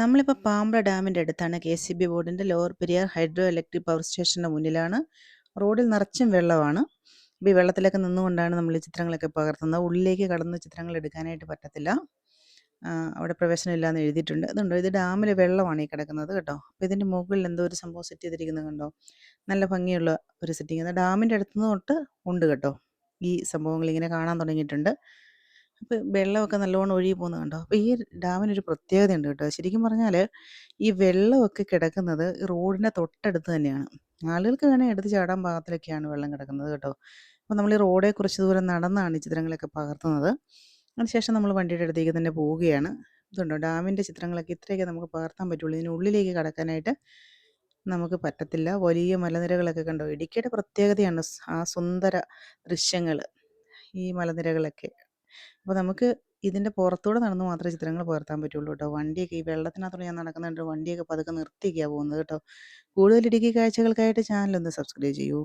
നമ്മളിപ്പോൾ പാമ്പ്ര ഡാമിന്റെ അടുത്താണ് കെ സി ബി ബോർഡിന്റെ lower Periyar hydro electric power സ്റ്റേഷന്റെ മുന്നിലാണ്. റോഡിൽ നിറച്ചും വെള്ളമാണ്. അപ്പോൾ ഈ വെള്ളത്തിലൊക്കെ നിന്നുകൊണ്ടാണ് നമ്മൾ ചിത്രങ്ങളൊക്കെ പകർത്തുന്നത്. ഉള്ളിലേക്ക് കടന്ന് ചിത്രങ്ങൾ എടുക്കാനായിട്ട് പറ്റത്തില്ല. അവിടെ പ്രവേശനമില്ലാന്ന് എഴുതിയിട്ടുണ്ട്. അതുണ്ടോ ഇത് ഡാമിൽ വെള്ളമാണ് ഈ കിടക്കുന്നത് കേട്ടോ. അപ്പോൾ ഇതിന്റെ മുകളിൽ എന്തോ ഒരു സംഭവം സെറ്റ് ചെയ്തിരിക്കുന്നത് കണ്ടോ? നല്ല ഭംഗിയുള്ള ഒരു സെറ്റിങ് ഡാമിന്റെ അടുത്തുനിന്ന് തൊട്ട് ഉണ്ട് കേട്ടോ. ഈ സംഭവങ്ങൾ ഇങ്ങനെ കാണാൻ തുടങ്ങിയിട്ടുണ്ട്. അപ്പോൾ വെള്ളമൊക്കെ നല്ലോണം ഒഴുകി പോകുന്നത് കണ്ടോ? അപ്പോൾ ഈ ഡാമിനൊരു പ്രത്യേകതയുണ്ട് കേട്ടോ. ശരിക്കും പറഞ്ഞാൽ ഈ വെള്ളമൊക്കെ കിടക്കുന്നത് റോഡിന്റെ തൊട്ടടുത്ത് തന്നെയാണ്. ആളുകൾക്ക് വേണേൽ എടുത്ത് ചാടാൻ പാകത്തിലൊക്കെയാണ് വെള്ളം കിടക്കുന്നത് കേട്ടോ. അപ്പോൾ നമ്മൾ ഈ റോഡെ കുറച്ച് ദൂരം നടന്നാണ് ഈ ചിത്രങ്ങളൊക്കെ പകർത്തുന്നത്. അതിനുശേഷം നമ്മൾ വണ്ടിയുടെ അടുത്തേക്ക് തന്നെ പോവുകയാണ്. ഇതുണ്ടോ? ഡാമിന്റെ ചിത്രങ്ങളൊക്കെ ഇത്രയൊക്കെ നമുക്ക് പകർത്താൻ പറ്റുള്ളൂ. ഇതിനുള്ളിലേക്ക് കടക്കാനായിട്ട് നമുക്ക് പറ്റത്തില്ല. വലിയ മലനിരകളൊക്കെ കണ്ടോ? ഇടുക്കിയുടെ പ്രത്യേകതയാണ് ആ സുന്ദര ദൃശ്യങ്ങൾ ഈ മലനിരകളൊക്കെ. അപ്പോൾ നമുക്ക് ഇതിന്റെ പുറത്തൂടെ നടന്ന് മാത്രമേ ചിത്രങ്ങൾ പകർത്താൻ പറ്റുള്ളൂ കേട്ടോ. വണ്ടിയൊക്കെ ഈ വെള്ളത്തിനകത്തോടെ ഞാൻ നടക്കുന്നുണ്ട്. വണ്ടിയൊക്കെ പതുക്കെ നിർത്തിയൊക്കെയാണ് പോകുന്നത് കേട്ടോ. കൂടുതൽ ഇടുക്കി കാഴ്ചകൾക്കായിട്ട് ചാനൽ ഒന്ന് സബ്സ്ക്രൈബ് ചെയ്യൂ.